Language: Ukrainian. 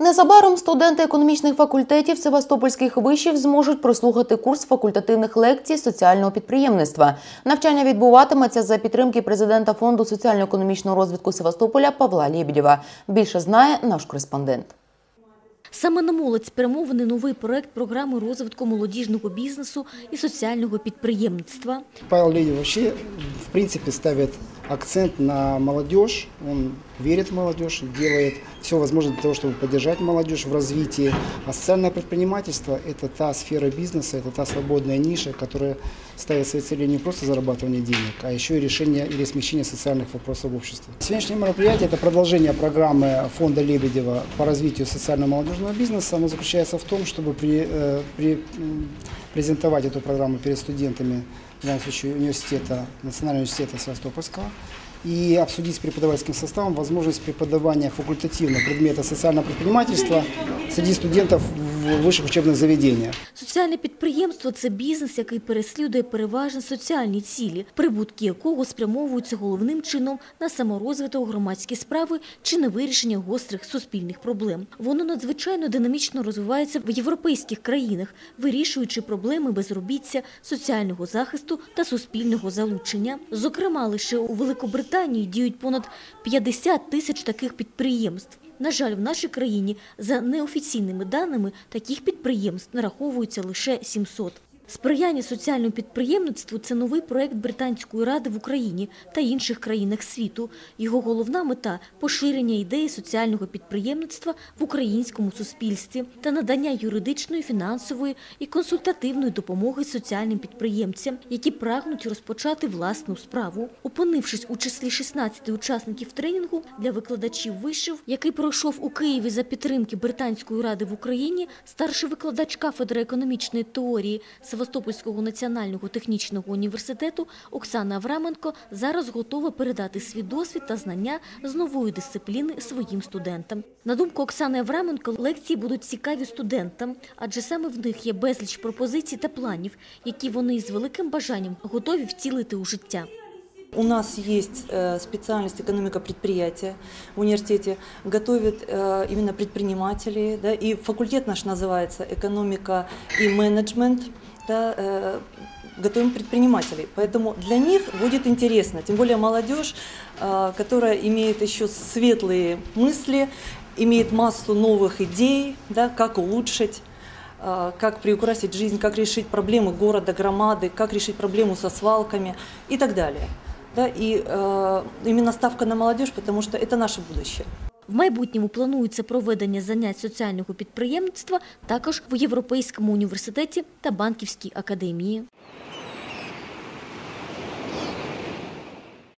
Незабаром студенти економічних факультетів Севастопольських вишів зможуть прослухати курс факультативних лекцій соціального підприємництва. Навчання відбуватиметься за підтримки президента фонду соціально-економічного розвитку Севастополя Павла Лєбідєва. Більше знає наш кореспондент. Саме на молодь спрямований новий проект програми розвитку молодіжного бізнесу і соціального підприємництва. Павел Леонидов вообще, в принципе, ставит акцент на молодежь. Он верит в молодежь, делает все возможное для того, чтобы поддержать молодежь в развитии. А социальное предпринимательство – это та сфера бизнеса, это та свободная ниша, которая ставит своей целью не просто зарабатывание денег, а еще и решение или смещение социальных вопросов в обществе. Сегодняшнее мероприятие – это продолжение программы фонда Лебедева по развитию социально-молодежного бизнеса. Оно заключается в том, чтобы при, э, при, презентовать эту программу перед студентами, в данном случае университета, Национального университета Севастопольского, и обсудить с преподавательским составом возможность преподавания факультативного предмета социального предпринимательства среди студентов в высших учебных заведениях. Соціальне підприємство – це бізнес, який переслідує переважно соціальні цілі, прибутки якого спрямовуються головним чином на саморозвиток громадські справи чи на вирішення гострих суспільних проблем. Воно надзвичайно динамічно розвивається в європейських країнах, вирішуючи проблеми безробіття, соціального захисту та суспільного залучення. Зокрема, лише у Великобританії діють понад 50 тисяч таких підприємств. На жаль, в нашій країні за неофіційними даними таких підприємств нараховується лише 700. Сприяння соціальному підприємництву – це новий проект Британської ради в Україні та інших країнах світу. Його головна мета – поширення ідеї соціального підприємництва в українському суспільстві та надання юридичної, фінансової і консультативної допомоги соціальним підприємцям, які прагнуть розпочати власну справу. Опинившись у числі 16 учасників тренінгу для викладачів вишів, який пройшов у Києві за підтримки Британської ради в Україні, старший викладач кафедри економічної теорії Севастопольського національного технічного університету Оксана Авраменко зараз готова передати свій досвід та знання з нової дисципліни своїм студентам. На думку Оксани Авраменко, лекції будуть цікаві студентам, адже саме в них є безліч пропозицій та планів, які вони з великим бажанням готові втілити у життя. У нас есть э, специальность экономика предприятия в университете, готовят э, именно предпринимателей, да, и факультет наш называется экономика и менеджмент, Да, э, готовим предпринимателей. Поэтому для них будет интересно, тем более молодежь, э, которая имеет еще светлые мысли, имеет массу новых идей, да, как улучшить э, как приукрасить жизнь, как решить проблемы города, громады, как решить проблему со свалками и так далее. Да, и э, именно ставка на молодежь, потому что это наше будущее. В майбутньому планується проведення занять соціального підприємництва також в Європейському університеті та банківській академії.